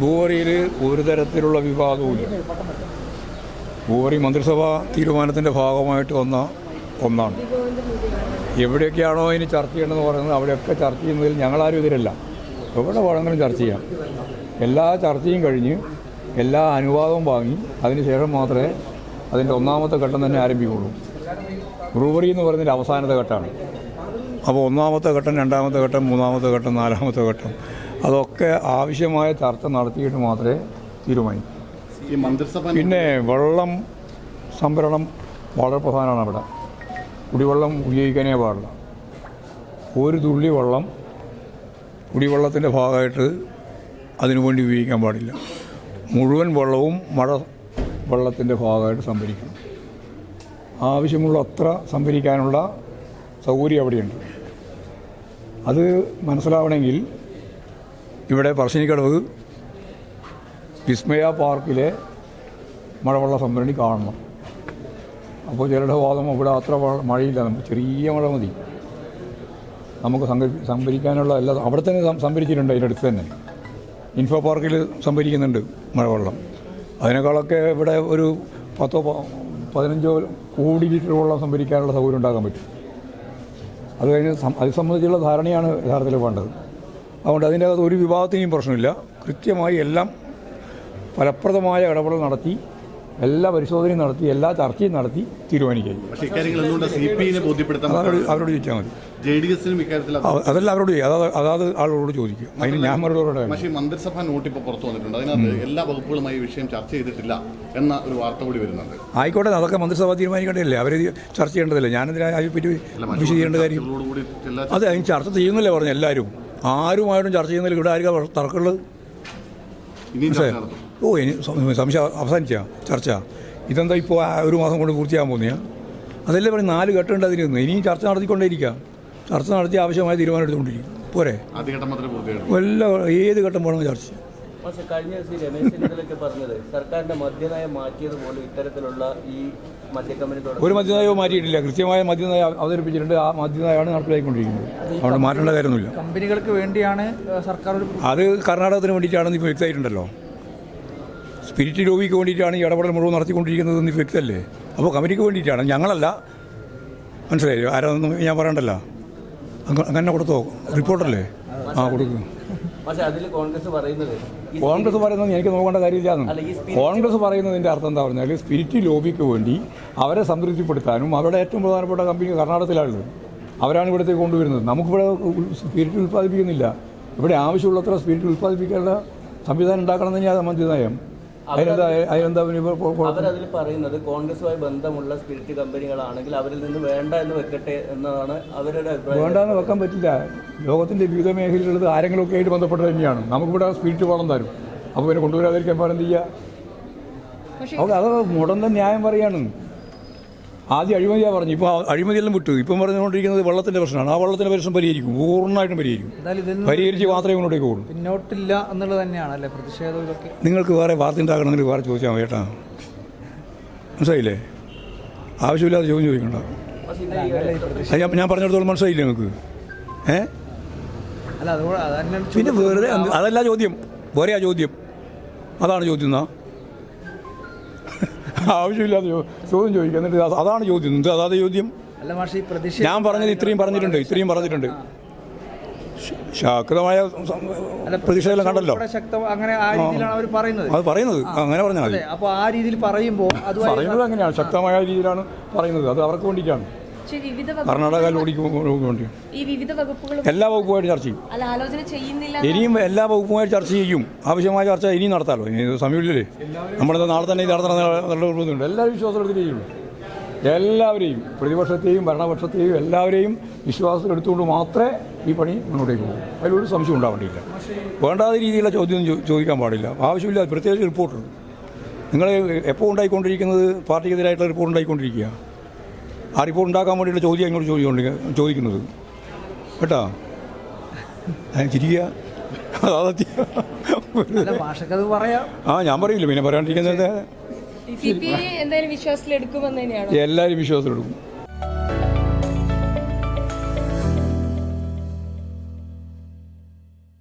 ഭൂവറിയിൽ ഒരു തരത്തിലുള്ള വിവാദവുമില്ല. ഭൂവറി മന്ത്രിസഭാ തീരുമാനത്തിന്റെ ഭാഗമായിട്ട് വന്ന ഒന്നാണ്. എവിടെയൊക്കെയാണോ ഇനി ചർച്ച ചെയ്യണമെന്ന് പറയുന്നത് അവിടെയൊക്കെ ചർച്ച ചെയ്യുന്നതിൽ ഞങ്ങളാരും എതിരല്ല എവിടെ വേണമെങ്കിലും ചർച്ച ചെയ്യാം. എല്ലാ ചർച്ചയും കഴിഞ്ഞ് എല്ലാ അനുവാദവും വാങ്ങി അതിനുശേഷം മാത്രമേ അതിന്റെ ഒന്നാമത്തെ ഘട്ടം തന്നെ ആരംഭിക്കുള്ളൂ. ബ്രൂവറി എന്ന് പറയുന്നതിന്റെ അവസാനത്തെ ഘട്ടമാണ്. അപ്പോൾ ഒന്നാമത്തെ ഘട്ടം രണ്ടാമത്തെ ഘട്ടം മൂന്നാമത്തെ ഘട്ടം നാലാമത്തെ ഘട്ടം അതൊക്കെ ആവശ്യമായ ചർച്ച നടത്തിയിട്ട് മാത്രമേ തീരുമാനിക്കൂ. ഈ മന്ത്രിസഭ പിന്നെ വെള്ളം സംഭരണം വളരെ പ്രധാനമാണ് അവിടെ. കുടിവെള്ളം ഉപയോഗിക്കാനേ പാടില്ല. ഒരു തുള്ളി വെള്ളം കുടിവെള്ളത്തിന്റെ ഭാഗമായിട്ട് അതിനുവേണ്ടി ഉപയോഗിക്കാൻ പാടില്ല. മുഴുവൻ വെള്ളവും മഴ വെള്ളത്തിന്റെ ഭാഗമായിട്ട് സംഭരിക്കണം. ആവശ്യമുള്ള അത്ര സംഭരിക്കാനുള്ള സൗകര്യം അവിടെയുണ്ട്. അത് മനസ്സിലാവണമെങ്കിൽ ഇവിടെ പറശ്ശിനിക്കടവ് വിസ്മയ പാർക്കിലെ മഴവെള്ള സംഭരണി കാണണം. അപ്പോൾ ചിലരുടെ വാദം ഇവിടെ അത്ര മഴയില്ല. നമുക്ക് ചെറിയ മഴ മതി. നമുക്ക് സംഭരിക്കാനുള്ള എല്ലാ അവിടെ തന്നെ സംഭരിച്ചിട്ടുണ്ട് അതിന്റെ അടുത്ത് തന്നെ. ഇൻഫോ പാർക്കിൽ സംഭരിക്കുന്നുണ്ട് മഴവെള്ളം. അതിനേക്കാളൊക്കെ ഇവിടെ ഒരു പത്തോ പതിനഞ്ചോ കോടി ലിറ്റർ വെള്ളം സംഭരിക്കാനുള്ള സൗകര്യം ഉണ്ടാക്കാൻ പറ്റും. അത് കഴിഞ്ഞ് അത് സംബന്ധിച്ചുള്ള ധാരണയാണ് യഥാർത്ഥത്തിൽ വേണ്ടത്. അതുകൊണ്ട് അതിന്റെ അകത്ത് ഒരു വിവാദത്തിനെയും പ്രശ്നമില്ല. കൃത്യമായി എല്ലാം ഫലപ്രദമായ ഇടപെടൽ നടത്തി എല്ലാ പരിശോധനയും നടത്തി എല്ലാ ചർച്ചയും നടത്തി തീരുമാനിക്കുക അവരോട് ചോദിച്ചാൽ മതി. ജെ ഡി എസിനും ഇക്കാര്യത്തിൽ അത് അവരോട് അതാത് ആളുകളോട് ചോദിക്കുക. ചോദിക്കും അതിന് ഞാൻ മറുപടി പക്ഷേ മന്ത്രിസഭ മന്ത്രിസഭാ നോട്ട് ഇപ്പോൾ പുറത്തു വന്നിട്ടുണ്ട്. അതിനകത്ത് എല്ലാ വകുപ്പുകളുമായി വിഷയം ചർച്ച ചെയ്തിട്ടില്ല എന്ന ഒരു വാർത്ത കൂടി വരുന്നുണ്ട്. ആയിക്കോട്ടെ അതൊക്കെ മന്ത്രിസഭ തീരുമാനിക്കേണ്ടതല്ലേ? അവർ ചർച്ച ചെയ്യേണ്ടതല്ലേ? ഞാനെന്തിനാ അതിനെപ്പറ്റി വിശദീകരിക്കേണ്ട കാര്യം? അതെ അതിന് ചർച്ച ചെയ്യുന്നില്ലേ പറഞ്ഞു എല്ലാവരും? ആരുമായിട്ടും ചർച്ച ചെയ്യുന്നതിൽ ഇവിടെ ആർക്കാ തർക്കമുള്ളത്. ഓ ഇനി സംശയം അവസാനിച്ച? ചർച്ച. ഇതെന്താ ഇപ്പോൾ ഒരു മാസം കൊണ്ട് പൂർത്തിയാകാൻ പോകുന്നതാ അതല്ലേ പറയും നാല് ഘട്ടമുണ്ട് അതിന് ഇനിയും ചർച്ച നടത്തിക്കൊണ്ടേയിരിക്കാം. ചർച്ച നടത്തി ആവശ്യമായ തീരുമാനം എടുത്തുകൊണ്ടിരിക്കും. പോരെ? എല്ലാ ഏത് ഘട്ടം വേണമെങ്കിൽ ചർച്ച ചെയ്യാം. പക്ഷെ കഴിഞ്ഞ ദിവസം രമേശ് ചെന്നിത്തലൊക്കെ പറഞ്ഞത് സർക്കാരിന്റെ മദ്യനയം മാറ്റിയതുപോലെ പോലും ഇത്തരത്തിലുള്ള ഈ മദ്യക്കമ്പനി ഒരു മദ്യനയവും മാറ്റിയിട്ടില്ല. കൃത്യമായ മദ്യനയം അവതരിപ്പിച്ചിട്ടുണ്ട്. ആ മദ്യനയമാണ് നടപ്പിലാക്കിക്കൊണ്ടിരിക്കുന്നത് അതുകൊണ്ട് മാറ്റേണ്ട കാര്യമൊന്നുമില്ല. കമ്പനികൾക്ക് വേണ്ടിയാണ് സർക്കാർ ഒരു അത് കർണാടകത്തിന് വേണ്ടിയിട്ടാണെന്ന് ഇപ്പോൾ വ്യക്തമായിട്ടുണ്ടല്ലോ. സ്പിരിറ്റ് ലോബിക്ക് വേണ്ടിയിട്ടാണ് ഈ ഇടപെടൽ മുഴുവൻ നടത്തിക്കൊണ്ടിരിക്കുന്നതെന്ന് വ്യക്തമല്ലേ? അപ്പോൾ കമ്പനിക്ക് വേണ്ടിയിട്ടാണ്. ഞങ്ങളല്ല. മനസ്സിലായില്ലോ? ആരാണെന്ന് ഞാൻ പറയണ്ടല്ലോ. അങ്ങനെ കൊടുത്തോ? റിപ്പോർട്ടല്ലേ? ആ കൊടുക്കും. പക്ഷെ അതിൽ കോൺഗ്രസ് പറയുന്നത് കോൺഗ്രസ് പറയുന്നത് എനിക്ക് നോക്കേണ്ട കാര്യമില്ല കോൺഗ്രസ് പറയുന്നതിന്റെ അർത്ഥം എന്താ പറഞ്ഞാൽ സ്പിരിറ്റ് ലോബിക്ക് വേണ്ടി അവരെ സംതൃപ്തിപ്പെടുത്താനും അവരുടെ ഏറ്റവും പ്രധാനപ്പെട്ട കമ്പനി കർണാടകത്തിലാണുള്ളത്. അവരാണ് ഇവിടത്തേക്ക് കൊണ്ടുവരുന്നത്. നമുക്കിവിടെ സ്പിരിറ്റ് ഉൽപ്പാദിപ്പിക്കുന്നില്ല. ഇവിടെ ആവശ്യമുള്ളത്ര സ്പിരിറ്റ് ഉൽപ്പാദിപ്പിക്കാനുള്ള സംവിധാനം ഉണ്ടാക്കണം എന്ന് തന്നെയാണ് മന്ത്രി നയം അവരതിൽ പറയുന്നത് കോൺഗ്രസുമായി ബന്ധമുള്ള സ്പിരിറ്റ് കമ്പനികളാണെങ്കിൽ അവരിൽ നിന്ന് വേണ്ട എന്ന് വെക്കട്ടെ എന്നതാണ് അവരുടെ അഭിപ്രായം. വേണ്ടാന്ന് വെക്കാൻ പറ്റില്ല. ലോകത്തിന്റെ വിവിധ മേഖലയിലുള്ളത് ആരെങ്കിലുമൊക്കെ ആയിട്ട് ബന്ധപ്പെട്ടത് തന്നെയാണ്. നമുക്കിവിടെ സ്പിരിറ്റ് വേണം തരും അപ്പോൾ പിന്നെ കൊണ്ടുവരാതിരിക്കാൻ പാടെന്ത് ചെയ്യുക അത് മുടന്ത ന്യായം പറയാണ്. ആദ്യം അഴിമതിയാണ് പറഞ്ഞു. ഇപ്പോൾ അഴിമതിയെല്ലാം വിട്ടു. ഇപ്പം പറഞ്ഞുകൊണ്ടിരിക്കുന്നത് വെള്ളത്തിന്റെ പ്രശ്നമാണ്. ആ വെള്ളത്തിന്റെ പ്രശ്നം പരിഹരിക്കും. പൂർണമായിട്ടും പരിഹരിക്കും. പരിഹരിച്ച് മാത്രമേ മുന്നോട്ടേക്ക് പോകുള്ളൂ പിന്നോട്ടില്ല എന്നുള്ളത് തന്നെയാണ് അല്ലേ? പ്രതിഷേധം ഇതൊക്കെ. നിങ്ങൾക്ക് വേറെ വാർത്ത ഉണ്ടാക്കണമെങ്കിൽ വേറെ ചോദിച്ചാൽ വേട്ടാ മനസ്സിലായില്ലേ? ആവശ്യമില്ലാതെ ചോദ്യം ചോദിക്കണ്ട. ഞാൻ പറഞ്ഞിടത്തോളം മനസ്സിലായില്ലേ നിങ്ങൾക്ക്? ഏ? പിന്നെ വേറെ അതല്ല ചോദ്യം. വേറെയാ ചോദ്യം. അതാണ് ചോദ്യം എന്നാ? ആവശ്യമില്ലാതെ ചോ- ചോദ്യം ചോദിക്കുക എന്നിട്ട് അതാണ് ചോദ്യം. എന്ത് അതാത് ചോദ്യം. ഞാൻ പറഞ്ഞത് ഇത്രയും പറഞ്ഞിട്ടുണ്ട്. ഇത്രയും പറഞ്ഞിട്ടുണ്ട്. ശാക്തമായ പ്രതീക്ഷയെല്ലാം കണ്ടല്ലോ. അത് പറയുന്നത്. അങ്ങനെ പറഞ്ഞാൽ മതി. അപ്പോൾ ആ രീതിയിൽ പറയുമ്പോൾ പറയുന്നത് അങ്ങനെയാണ്. ശക്തമായ രീതിയിലാണ് പറയുന്നത്. അത് അവർക്ക് വേണ്ടിയിട്ടാണ്. കർണാടക ലോഡിക്ക് എല്ലാ വകുപ്പുമായിട്ട് ചർച്ച ചെയ്യും. ഇനിയും എല്ലാ വകുപ്പുമായിട്ട് ചർച്ച ചെയ്യും. ആവശ്യമായ ചർച്ച ഇനിയും നടത്താമല്ലോ ഇനി സമയമില്ലേ നമ്മളിത് നമ്മുടെ നാളെ തന്നെ ഇത് നടത്തണം എല്ലാ വിശ്വാസത്തിലും എല്ലാവരും വിശ്വാസത്തിൽ ചെയ്യുള്ളൂ എല്ലാവരെയും പ്രതിപക്ഷത്തെയും ഭരണപക്ഷത്തെയും എല്ലാവരെയും വിശ്വാസത്തിൽ എടുത്തുകൊണ്ട് മാത്രമേ ഈ പണി മുന്നോട്ടേക്ക് പോകും. അതിലൊരു സംശയം ഉണ്ടാവേണ്ടിയില്ല. വേണ്ടാത്ത രീതിയിലുള്ള ചോദ്യം ചോദിക്കാൻ പാടില്ല. ആവശ്യമില്ല പ്രത്യേകിച്ച് റിപ്പോർട്ടുണ്ട്. നിങ്ങൾ എപ്പോൾ ഉണ്ടായിക്കൊണ്ടിരിക്കുന്നത്? പാർട്ടിക്കെതിരായിട്ടുള്ള റിപ്പോർട്ട് ഉണ്ടായിക്കൊണ്ടിരിക്കുക. ആ റിപ്പോർട്ട് ഉണ്ടാക്കാൻ വേണ്ടിയുള്ള ചോദ്യം ഇങ്ങോട്ട് ചോദിക്കുന്നുണ്ട് ചോദിക്കുന്നത്. കേട്ടോ? ഞാൻ ചിരിക്കുക. ആ ഞാൻ പറയില്ല. പിന്നെ പറയാണ്ടിരിക്കുന്നത് എല്ലാവരും വിശ്വാസത്തിലെടുക്കും.